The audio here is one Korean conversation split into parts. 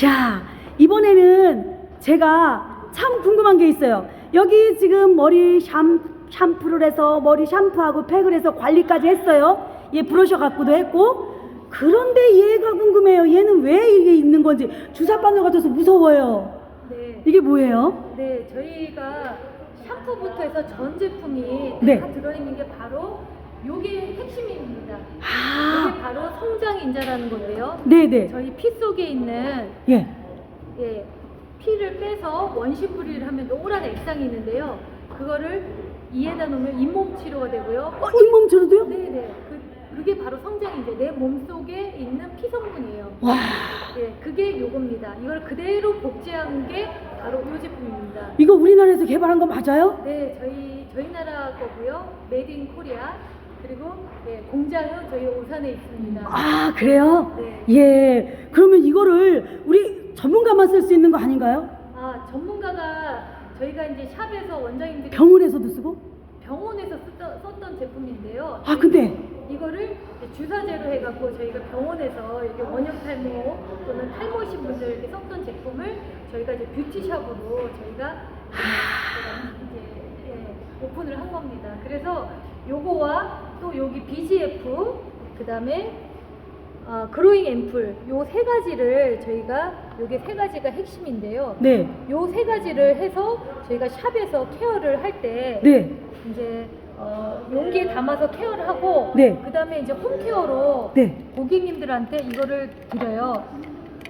자, 이번에는 제가 참 궁금한 게 있어요. 여기 지금 머리 샴, 샴푸를 해서 머리 샴푸하고 팩을 해서 관리까지 했어요. 얘 브러셔 갖고도 했고. 그런데 얘가 궁금해요. 얘는 왜 이게 있는 건지 주사 바늘 같아서 무서워요. 네. 이게 뭐예요? 네, 저희가 샴푸부터 해서 전 제품이 네. 다 들어있는 게 바로 요게 핵심입니다. 아, 이게 바로 성장 인자라는 건데요. 네네. 저희 피 속에 있는 예. 예, 피를 빼서 원심 분리를 하면 노란 액상이 있는데요. 그거를 이에다 놓으면 잇몸 치료가 되고요. 어, 잇몸 저도요? 네네. 그, 그게 바로 성장 인자. 내 몸 속에 있는 피 성분이에요. 와, 예, 그게 요겁니다. 이걸 그대로 복제한 게 바로 요 제품입니다. 이거 우리나라에서 개발한 거 맞아요? 네, 저희 저희 나라 거고요. 메이드 인 코리아. 그리고 예, 공장은 저희 오산에 있습니다. 아, 그래요? 네. 예. 그러면 이거를 우리 전문가만 쓸 수 있는 거 아닌가요? 아, 전문가가 저희가 이제 샵에서 원장님들이 병원에서도 쓰고? 병원에서 쓰던, 썼던 제품인데요. 아, 근데 이거를 이제 주사제로 해갖고 저희가 병원에서 이렇게 원형 탈모 또는 탈모신 분들 이렇게 썼던 제품을 저희가 이제 뷰티샵으로 저희가 이제 예, 오픈을 한 겁니다. 그래서 요거와 또 여기 BGF 그 다음에 어, 그로잉 앰플 요 세 가지를 저희가 요게 세 가지가 핵심인데요. 네. 요 세 가지를 해서 저희가 샵에서 케어를 할 때 네. 이제 어, 용기에 담아서 케어를 하고 네. 그다음에 이제 홈케어로 네. 고객님들한테 이거를 드려요.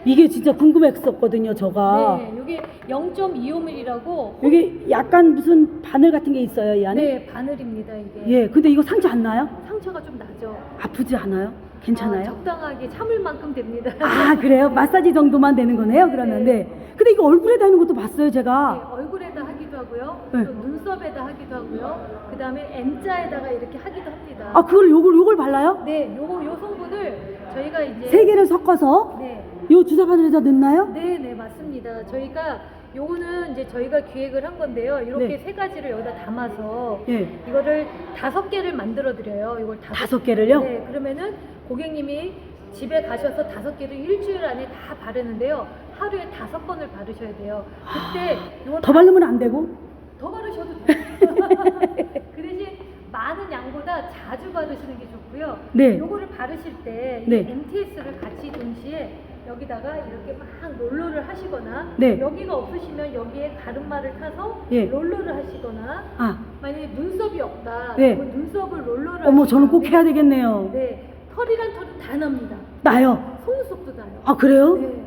이게 진짜 궁금했었거든요, 저가. 네, 이게 0.25mm라고 여기 약간 무슨 바늘 같은 게 있어요, 이 안에? 네 바늘입니다 이게. 예. 근데 이거 상처 안 나요? 상처가 좀 나죠. 아프지 않아요? 아, 괜찮아요? 적당하게 참을 만큼 됩니다. 아, 그래요? 마사지 정도만 되는 거네요, 그러면. 네. 네. 근데 이거 얼굴에다 하는 것도 봤어요, 네, 제가. 얼굴에다 하기도 하고요. 네. 또 눈썹에다 하기도 하고요. 그다음에 M자에다가 이렇게 하기도 합니다. 아, 그걸 요걸 요걸 발라요? 네, 요, 요 성분을 저희가 이제 세 개를 섞어서 네, 요 주사 바늘에다 넣나요? 네, 네, 맞습니다. 저희가 요거는 이제 저희가 기획을 한 건데요. 이렇게 네. 세 가지를 여기다 담아서 예. 이거를 다섯 개를 만들어 드려요. 이걸 다섯, 다섯 개를요? 네, 그러면은 고객님이 집에 가셔서 다섯 개를 일주일 안에 다 바르는데요. 하루에 다섯 번을 바르셔야 돼요. 그때 이걸 더 바르면 안 되고? 더 바르셔도 돼요. 그 대신 많은 양보다 자주 바르시는 게 좋고요. 네. 요거를 바르실 때 네. MTS를 같이 동시에 여기다가 이렇게 막 롤러를 하시거나 네. 여기가 없으시면 여기에 가르마를 타서 예. 롤러를 하시거나 아, 만약에 눈썹이 없다. 네. 눈썹을 롤러를 어머, 저는 꼭 해야 되겠네요. 네. 털이란 털은 다 납니다. 나요. 속눈썹도 나요. 아, 그래요? 네.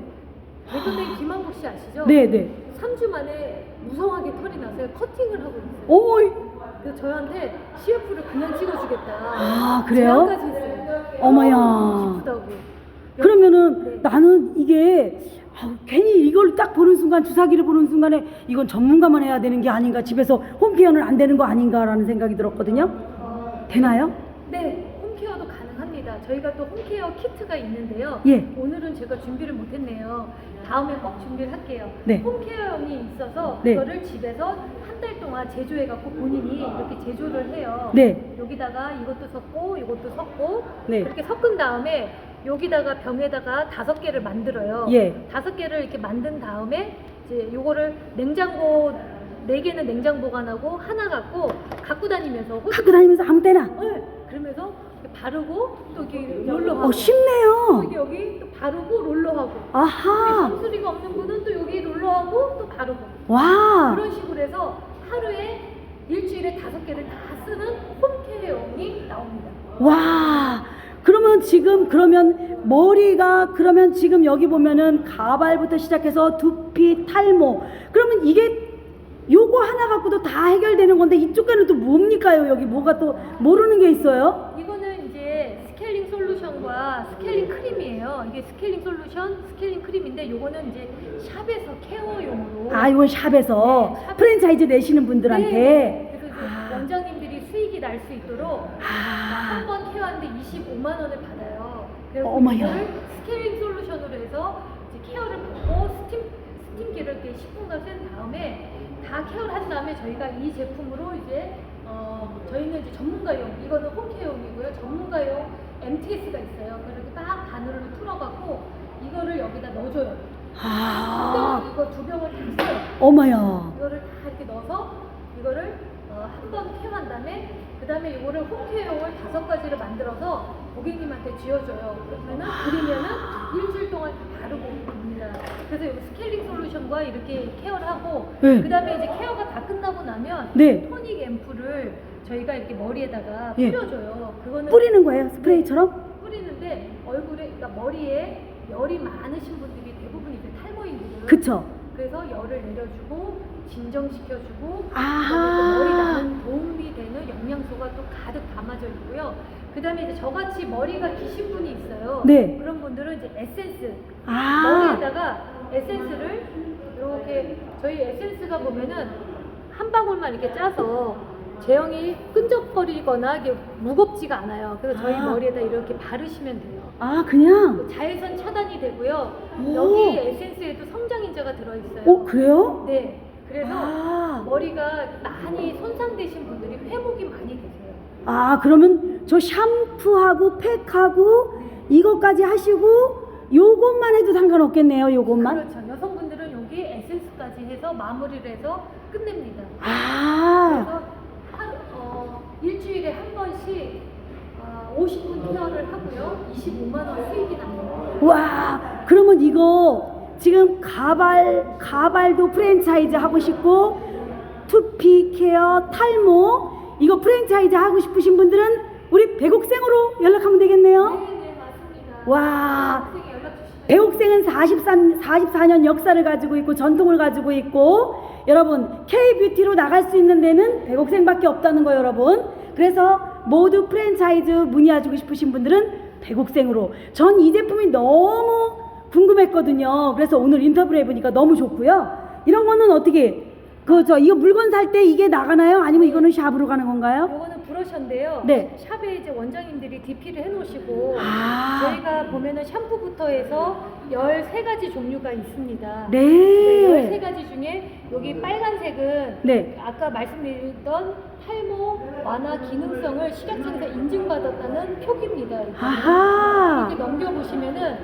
개그맨 김한국 씨 아시죠? 네, 네. 3주 만에 무성하게 털이 나서요. 커팅을 하고 있어요. 이- 그래서 저한테 CF를 그냥 찍어주겠다. 아, 그래요? 제안까지 했어요. 어머야. 기쁘다고. 그러면은 네. 나는 이게 아우, 괜히 이걸 딱 보는 순간 주사기를 보는 순간에 이건 전문가만 해야 되는 게 아닌가 집에서 홈케어는 안 되는 거 아닌가라는 생각이 들었거든요. 어, 되나요? 네, 홈케어도 가능합니다. 저희가 또 홈케어 키트가 있는데요. 예. 오늘은 제가 준비를 못했네요. 다음에 꼭 준비를 할게요. 네. 홈케어용이 있어서 네. 그거를 집에서 한 달 동안 제조해갖고 본인이 이렇게 제조를 해요. 네. 여기다가 이것도 섞고 이것도 섞고 네. 이렇게 섞은 다음에 여기다가 병에다가 다섯 개를 만들어요. 예. 다섯 개를 이렇게 만든 다음에 이제 요거를 냉장고 네 개는 냉장 보관하고 하나 갖고 갖고 다니면서 호- 갖고 다니면서 아무 때나. 네. 그러면서 바르고 또 이렇게 롤러하고 어, 쉽네요. 여기 여기 또 바르고 롤러하고 아하. 상수리가 없는 분은 또 여기 롤러하고 또 바르고 와. 그런 식으로 해서 하루에 일주일에 다섯 개를 다 쓰는 홈케어용이 나옵니다. 와. 그러면 지금 그러면 머리가 그러면 지금 여기 보면은 가발부터 시작해서 두피, 탈모. 그러면 이게 요거 하나 갖고도 다 해결되는 건데 이쪽에는 또 뭡니까요? 여기 뭐가 또 모르는 게 있어요? 이거는 이제 스케일링 솔루션과 스케일링 크림이에요. 이게 스케일링 솔루션, 스케일링 크림인데 요거는 이제 샵에서 케어용으로 아, 이건 샵에서 네, 샵- 프랜차이즈 내시는 분들한테 네. 그래서 이제 아. 원장님들이 수익이 날 수 있도록 아. 한번 케어하는데 25만 원을 받아요. 그래서 어머야. 이거를 스케일링 솔루션으로 해서 이제 케어를 받고 스팀 스팀기를 이렇게 10분간 센 다음에 다 케어를 한 다음에 저희가 이 제품으로 이제 어 저희는 이제 전문가용 이거는 홈케어용이고요. 전문가용 MTS가 있어요. 그렇게 딱 바늘로 틀어갖고 이거를 여기다 넣어줘요. 아, 이거 두 병을 다 써요. 어머야. 이거를 다 이렇게 넣어서 이거를 어, 한번 케어한 다음에 그 다음에 이거를 홈케어용을 다섯 가지를 만들어서 고객님한테 쥐어줘요. 그러면은 그리면은 일주일 동안 다 바르고. 그래서 여기 스케일링 솔루션과 이렇게 케어를 하고 네. 그 다음에 이제 케어가 다 끝나고 나면 네. 토닉 앰플을 저희가 이렇게 머리에다가 예. 뿌려줘요. 그거는 뿌리는 거예요? 스프레이처럼? 뿌리는데 얼굴에 그러니까 머리에 열이 많으신 분들이 대부분 이제 탈모인들은 그쵸? 그래서 열을 내려주고 진정시켜주고 아하. 그다음에 또 머리 나는 도움이 되는 영양소가 또 가득 담아져 있고요. 그다음에 이제 저같이 머리가 기신 분이 있어요. 네. 그런 분들은 이제 에센스 아, 머리에다가 에센스를 이렇게 저희 에센스가 보면은 한 방울만 이렇게 짜서 제형이 끈적거리거나 이게 무겁지가 않아요. 그래서 저희 아. 머리에다 이렇게 바르시면 돼요. 아, 그냥? 자외선 차단이 되고요. 오. 여기 에센스에도 성장인자가 들어있어요. 어, 그래요? 네. 그래서 아. 머리가 많이 손상되신 분들이 회복이 많이 되세요. 아, 그러면 저 샴푸하고 팩하고 이것까지 하시고 요것만 해도 상관없겠네요, 요것만? 그렇죠. 여성분들은 여기 에센스까지 해서 마무리를 해서 끝냅니다. 아, 그래서 한, 어, 일주일에 한 번씩 어, 50분 케어를 하고요. 25만 원 수익이 납니다. 와, 그러면 이거 지금 가발, 가발도 프랜차이즈 하고 싶고, 투피 케어, 탈모, 이거 프랜차이즈 하고 싶으신 분들은 우리 백옥생으로 연락하면 되겠네요. 네, 네, 맞습니다. 와, 배옥생은 43, 44년 역사를 가지고 있고 전통을 가지고 있고 여러분 K뷰티로 나갈 수 있는 데는 배옥생밖에 없다는 거예요 여러분 그래서 모두 프랜차이즈 문의하고 싶으신 분들은 배옥생으로 전 이 제품이 너무 궁금했거든요 그래서 오늘 인터뷰를 해보니까 너무 좋고요 이런 거는 어떻게 그 저 이거 물건 살 때 이게 나가나요? 아니면 이거는 샵으로 가는 건가요? 요거는 브러셔인데요. 네. 샵에 이제 원장님들이 DP를 해놓으시고 아. 저희가 보면은 샴푸부터 해서 13가지 종류가 있습니다. 네. 네, 13가지 중에 여기 빨간색은 네. 아까 말씀드렸던 탈모 완화 기능성을 시각청에서 인증받았다는 표기입니다. 이거는. 아하. 이렇게 넘겨보시면은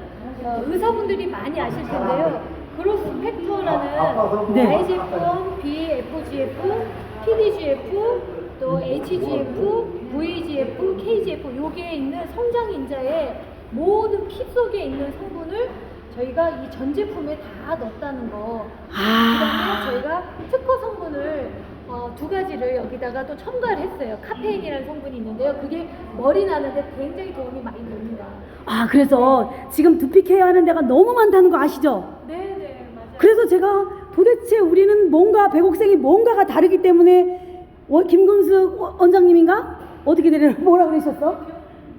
어, 의사분들이 많이 아실 텐데요. 그로스펙터라는 네. IGF, BFGF, PDGF, 또 HGF, VGF, KGF 요게 있는 성장 인자의 모든 피 속에 있는 성분을 저희가 이 전 제품에 다 넣었다는 거. 아. 그다음에 저희가 특허 성분을 어, 두 가지를 여기다가 또 첨가를 했어요. 카페인이라는 성분이 있는데요. 그게 머리 나는데 굉장히 도움이 많이 됩니다. 아, 그래서 지금 두피 케어 하는 데가 너무 많다는 거 아시죠? 네 네 맞아요. 그래서 제가 도대체 우리는 뭔가 백옥생이 뭔가가 다르기 때문에 원- 김금숙 원- 원장님인가? 어떻게 되려 뭐라 그러셨어?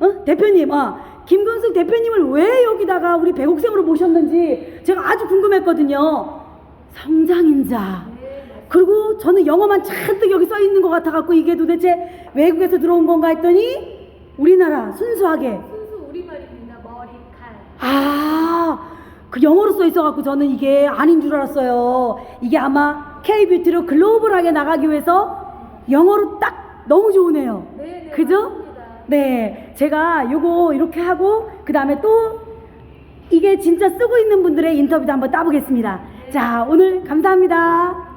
어? 대표님, 아, 김금숙 대표님을 왜 여기다가 우리 백옥생으로 모셨는지 제가 아주 궁금했거든요. 성장인자. 네. 그리고 저는 영어만 잔뜩 여기 써 있는 것 같아갖고 이게 도대체 외국에서 들어온 건가 했더니 우리나라 순수하게 순수 우리말입니다. 머리칼. 아, 그 영어로 써 있어갖고 저는 이게 아닌 줄 알았어요. 이게 아마 K뷰티로 글로벌하게 나가기 위해서 영어로 딱 너무 좋으네요. 네 네. 그죠? 맞습니다. 네, 제가 요거 이렇게 하고 그 다음에 또 이게 진짜 쓰고 있는 분들의 인터뷰도 한번 따보겠습니다. 자, 오늘 감사합니다.